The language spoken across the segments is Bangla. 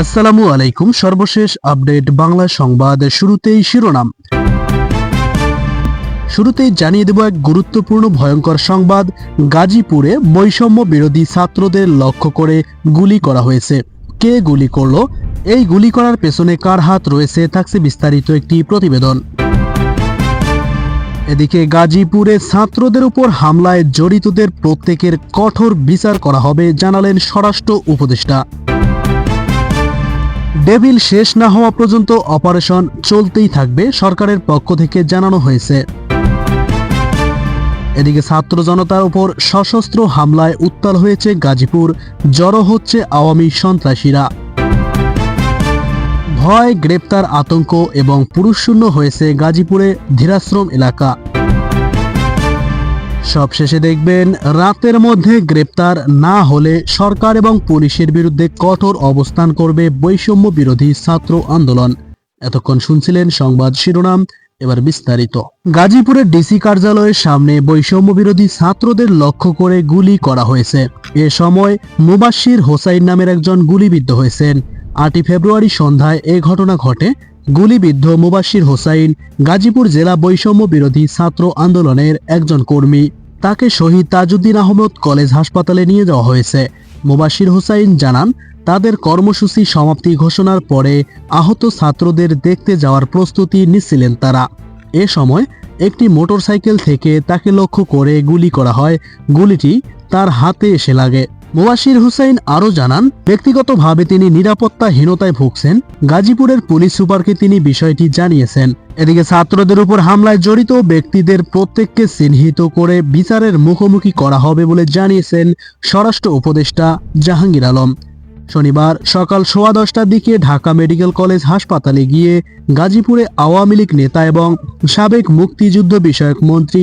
আসসালামু আলাইকুম। সর্বশেষ আপডেট বাংলা সংবাদ শুরুতেই শিরোনাম। শুরুতেই জানিয়ে দেব এক গুরুত্বপূর্ণ ভয়ঙ্কর সংবাদ। গাজীপুরে বৈষম্য বিরোধী ছাত্রদের লক্ষ্য করে গুলি করা হয়েছে। কে গুলি করল? এই গুলি করার পেছনে কার হাত রয়েছে থাকছে বিস্তারিত একটি প্রতিবেদন। এদিকে গাজীপুরে ছাত্রদের উপর হামলায় জড়িতদের প্রত্যেকের কঠোর বিচার করা হবে জানালেন স্বরাষ্ট্র উপদেষ্টা। ডেভিল শেষ না হওয়া পর্যন্ত অপারেশন চলতেই থাকবে সরকারের পক্ষ থেকে জানানো হয়েছে। এদিকে ছাত্র জনতার উপর সশস্ত্র হামলায় উত্তাল হয়েছে গাজীপুর, জড়ো হচ্ছে আওয়ামী সন্ত্রাসীরা। ভয়, গ্রেপ্তার আতঙ্ক এবং পুরুষশূন্য হয়েছে গাজীপুরে ধীরাশ্রম এলাকা। সবশেষে দেখবেন, রাতের মধ্যে গ্রেপ্তার না হলে সরকার এবং পুলিশের বিরুদ্ধে কঠোর অবস্থান করবে বৈষম্য বিরোধী ছাত্র আন্দোলন। এতক্ষণ শুনছিলেন সংবাদ শিরোনাম, এবার বিস্তারিত। গাজীপুরের ডিসি কার্যালয়ের সামনে বৈষম্য বিরোধী ছাত্রদের লক্ষ্য করে গুলি করা হয়েছে। এ সময় মুবাশির হোসাইন নামের একজন গুলিবিদ্ধ হয়েছেন। আটই ফেব্রুয়ারি সন্ধ্যায় এ ঘটনা ঘটে। গুলিবিদ্ধ মুবাশির হোসাইন গাজীপুর জেলা বৈষম্য বিরোধী ছাত্র আন্দোলনের একজন কর্মী। তাকে শহীদ তাজউদ্দিন আহমদ কলেজ হাসপাতালে নিয়ে যাওয়া হয়েছে। মুবাশির হোসাইন জানান, তাদের কর্মসূচি সমাপ্তি ঘোষণার পরে আহত ছাত্রদের দেখতে যাওয়ার প্রস্তুতি নিচ্ছিলেন তারা। এ সময় একটি মোটরসাইকেল থেকে তাকে লক্ষ্য করে গুলি করা হয়। গুলিটি তার হাতে এসে লাগে। মুবাশির হুসাইন আরও জানান, ব্যক্তিগতভাবে তিনি নিরাপত্তাহীনতায় ভুগছেন। গাজীপুরের পুলিশ সুপারকে তিনি বিষয়টি জানিয়েছেন। এদিকে ছাত্রদের উপর হামলায় জড়িত ব্যক্তিদের প্রত্যেককে চিহ্নিত করে বিচারের মুখোমুখি করা হবে বলে জানিয়েছেন স্বরাষ্ট্র উপদেষ্টা জাহাঙ্গীর আলম। শনিবার সকাল সোয়া দশটার দিকে ঢাকা মেডিকেল কলেজ হাসপাতালে গিয়ে গাজীপুরে আওয়ামী লীগ নেতা এবং সাবেক মুক্তিযুদ্ধ বিষয়ক মন্ত্রী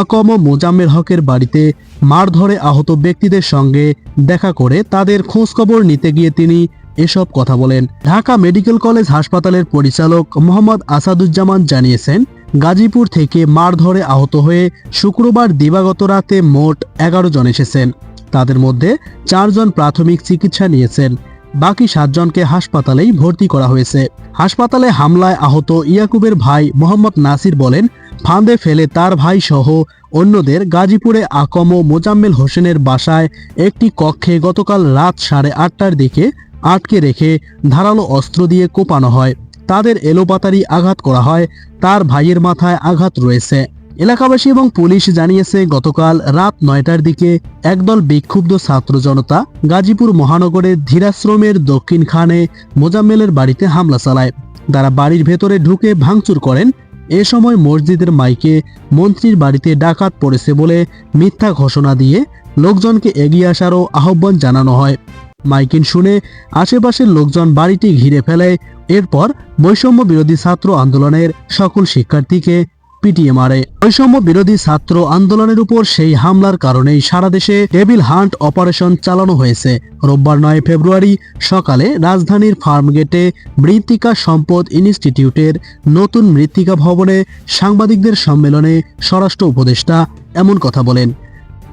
আকম মোজাম্মেল হকের বাড়িতে মারধরে আহত ব্যক্তিদের সঙ্গে দেখা করে তাদের খোঁজখবর নিতে গিয়ে তিনি এসব কথা বলেন। ঢাকা মেডিকেল কলেজ হাসপাতালের পরিচালক মোহাম্মদ আসাদুজ্জামান জানিয়েছেন, গাজীপুর থেকে মারধরে আহত হয়ে শুক্রবার দিবাগত রাতে মোট এগারো জন এসেছেন। তাদের মধ্যে চারজন প্রাথমিক চিকিৎসা নিয়েছেন। বাকি সাতজনকে হাসপাতালেই ভর্তি করা হয়েছে। হাসপাতালে হামলায় আহত ইয়াকুবের ভাই মোহাম্মদ নাসির বলেন, ফাঁদে ফেলে তার ভাই সহ অন্যদের গাজীপুরে আকম মোজাম্মেল হোসেনের বাসায় একটি কক্ষে গতকাল রাত সাড়ে আটটার দিকে আটকে রেখে ধারালো অস্ত্র দিয়ে কোপানো হয়। তাদের এলোপাতারি আঘাত করা হয়, তার ভাইয়ের মাথায় আঘাত রয়েছে। এলাকাবাসী এবং পুলিশ জানিয়েছে, গতকাল রাত নয়টার দিকে একদল বিক্ষুব্ধ ছাত্র জনতা গাজীপুর মহানগরের ধীরাশ্রমের দক্ষিণ খানে মোজাম্মেলের বাড়িতে হামলা চালায়। তারা বাড়ির ভেতরে ঢুকে ভাঙচুর করেন। এ সময় মসজিদের মাইকে মন্ত্রীর বাড়িতে ডাকাত পড়েছে বলে মিথ্যা ঘোষণা দিয়ে লোকজনকে এগিয়ে আসারও আহ্বান জানানো হয়। মাইকিন শুনে আশেপাশের লোকজন বাড়িটি ঘিরে ফেলে। এরপর বৈষম্য বিরোধী ছাত্র আন্দোলনের সকল শিক্ষার্থীকে পিটিয়ে মারে বৈষম্য বিরোধী ছাত্র আন্দোলনের উপর সেই হামলার কারণেই সারা দেশে টেবিল হান্ট অপারেশন চালানো হয়েছে। রোববার নয় ফেব্রুয়ারি সকালে রাজধানীর ফার্মগেটে মৃত্তিকা সম্পদ ইনস্টিটিউটের নতুন মৃত্তিকা ভবনে সাংবাদিকদের সম্মেলনে স্বরাষ্ট্র উপদেষ্টা এমন কথা বলেন।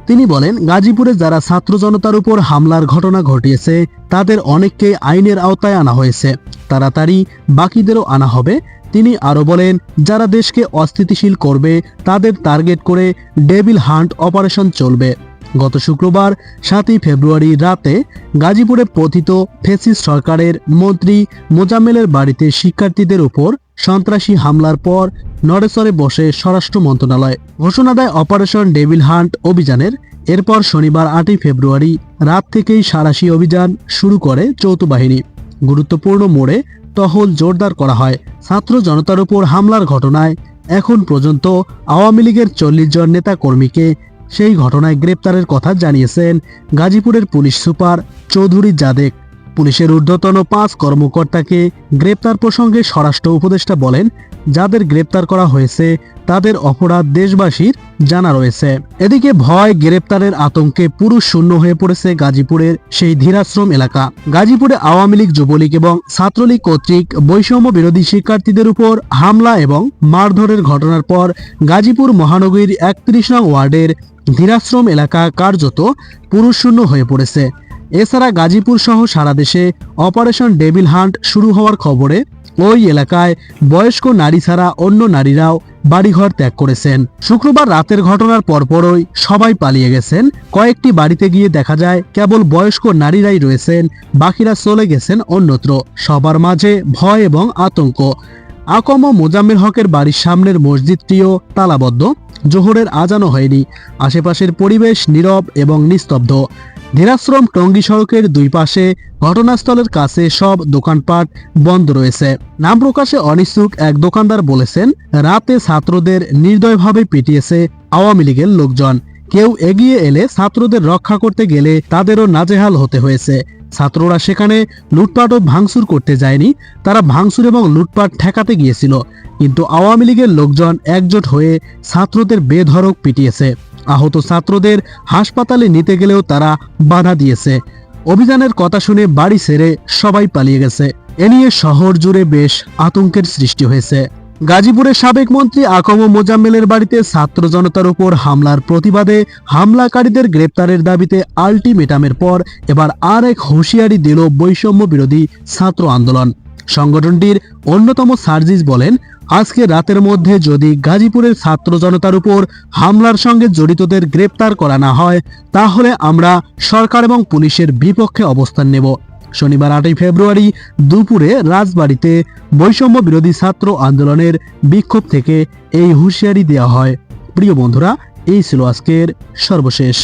তিনি বলেন, গাজীপুরে যারা ছাত্র জনতার উপর হামলার ঘটনা ঘটিয়েছে, তাদের অনেককে আইনের আওতায় আনা হয়েছে। তাড়াতাড়ি বাকিদেরও আনা হবে। তিনি আরও বলেন, যারা দেশকে অস্থিতিশীল করবে, তাদের টার্গেট করে ডেভিল হান্ট অপারেশন চলবে। গত শুক্রবার, সাতই ফেব্রুয়ারি রাতে গাজীপুরে পতিত ফেসিস সরকারের মন্ত্রী মোজাম্মেলের বাড়িতে শিক্ষার্থীদের উপর সন্ত্রাসী হামলার পর নড়েসরে বসে স্বরাষ্ট্র মন্ত্রণালয়। ঘোষণা দেয় অপারেশন ডেভিল হান্ট অভিযানের। এরপর শনিবার আটই ফেব্রুয়ারি রাত থেকেই সারাশি অভিযান শুরু করে যৌথ বাহিনী। গুরুত্বপূর্ণ মোড়ে টহল জোরদার করা হয়। ছাত্র জনতার উপর হামলার ঘটনায় এখন পর্যন্ত আওয়ামী লীগের চল্লিশ জন নেতা কর্মীকে সেই ঘটনায় গ্রেপ্তারের কথা জানিয়েছেন গাজীপুরের পুলিশ সুপার চৌধুরী জাদেক। পুলিশের ঊর্ধ্বতন পাঁচ কর্মকর্তাকে গ্রেপ্তার প্রসঙ্গে স্বরাষ্ট্র উপদেষ্টা বলেন যাদের গ্রেপ্তার করা হয়েছে, তাদের অপরাধ দেশবাসীর জানা রয়েছে। এদিকে ভয়, গ্রেপ্তারের আতঙ্কে পুরুষ শূন্য হয়ে পড়েছে গাজীপুরের সেই ধীরাশ্রম এলাকা। গাজীপুরে আওয়ামী লীগ, যুবলীগ এবং ছাত্রলীগ কর্তৃক বৈষম্য বিরোধী শিক্ষার্থীদের উপর হামলা এবং মারধরের ঘটনার পর গাজীপুর মহানগরীর একত্রিশ নং ওয়ার্ডের ধীরাশ্রম এলাকা কার্যত পুরুষ শূন্য হয়ে পড়েছে। এছাড়া গাজীপুর সহ সারা দেশে অপারেশন ডেভিল হান্ট শুরু হওয়ার খবরে ওই এলাকায় বয়স্ক নারী ছাড়া অন্য নারীরাও বাড়িঘর ত্যাগ করেছেন। শুক্রবার রাতের ঘটনার পরপরই সবাই পালিয়ে গেছেন। কয়েকটি বাড়িতে গিয়ে দেখা যায়, কেবল বয়স্ক নারীরাই রয়েছেন, বাকিরা চলে গেছেন অন্যত্র। সবার মাঝে ভয় এবং আতঙ্ক। আকম মোজাম্মেল হকের বাড়ির সামনের মসজিদটিও তালাবদ্ধ। জোহরের আজানো হয়নি। আশেপাশের পরিবেশ নীরব এবং নিস্তব্ধ। ধীরাশ্রম টঙ্গী সড়কের দুই পাশে ঘটনাস্থলের কাছে সব দোকানপাট বন্ধ রয়েছে। নাম প্রকাশে অনিচ্ছুক এক দোকানদার বলেছেন, রাতে ছাত্রদের নির্দয়ভাবে পিটিয়েছে আওয়ামী লীগের লোকজন। কেউ এগিয়ে এলে ছাত্রদের রক্ষা করতে গেলে তাদেরও নাজেহাল হতে হয়েছে। ছাত্ররা সেখানে লুটপাট ও ভাঙচুর করতে যায়নি, তারা ভাঙচুর এবং লুটপাট ঠেকাতে গিয়েছিল। কিন্তু আওয়ামী লীগের লোকজন একজোট হয়ে ছাত্রদের বেধড়ক পিটিয়েছে। আহত ছাত্রদের হাসপাতালে নিতে গেলেও তারা বাধা দিয়েছে। অভিযানের কথা শুনে বাড়ি ছেড়ে সবাই পালিয়ে গেছে। এ নিয়ে শহর জুড়ে বেশ আতঙ্কের সৃষ্টি হয়েছে। গাজীপুরের সাবেক মন্ত্রী আকম মোজাম্মেলের বাড়িতে ছাত্র জনতার উপর হামলার প্রতিবাদে হামলাকারীদের গ্রেপ্তারের দাবিতে আলটিমেটামের পর এবার আর এক হুঁশিয়ারি দিল বৈষম্য বিরোধী ছাত্র আন্দোলন। সংগঠনটির অন্যতম সার্জিস বলেন আজকে রাতের মধ্যে যদি গাজীপুরের ছাত্র জনতার উপর হামলার সঙ্গে জড়িতদের গ্রেপ্তার করা না হয়, তাহলে আমরা সরকার এবং পুলিশের বিপক্ষে অবস্থান নেব। শনিবার আটই ফেব্রুয়ারি দুপুরে রাজবাড়িতে বৈষম্য বিরোধী ছাত্র আন্দোলনের বিক্ষোভ থেকে এই হুঁশিয়ারি দেওয়া হয়। প্রিয় বন্ধুরা, এই ছিল আজকের সর্বশেষ।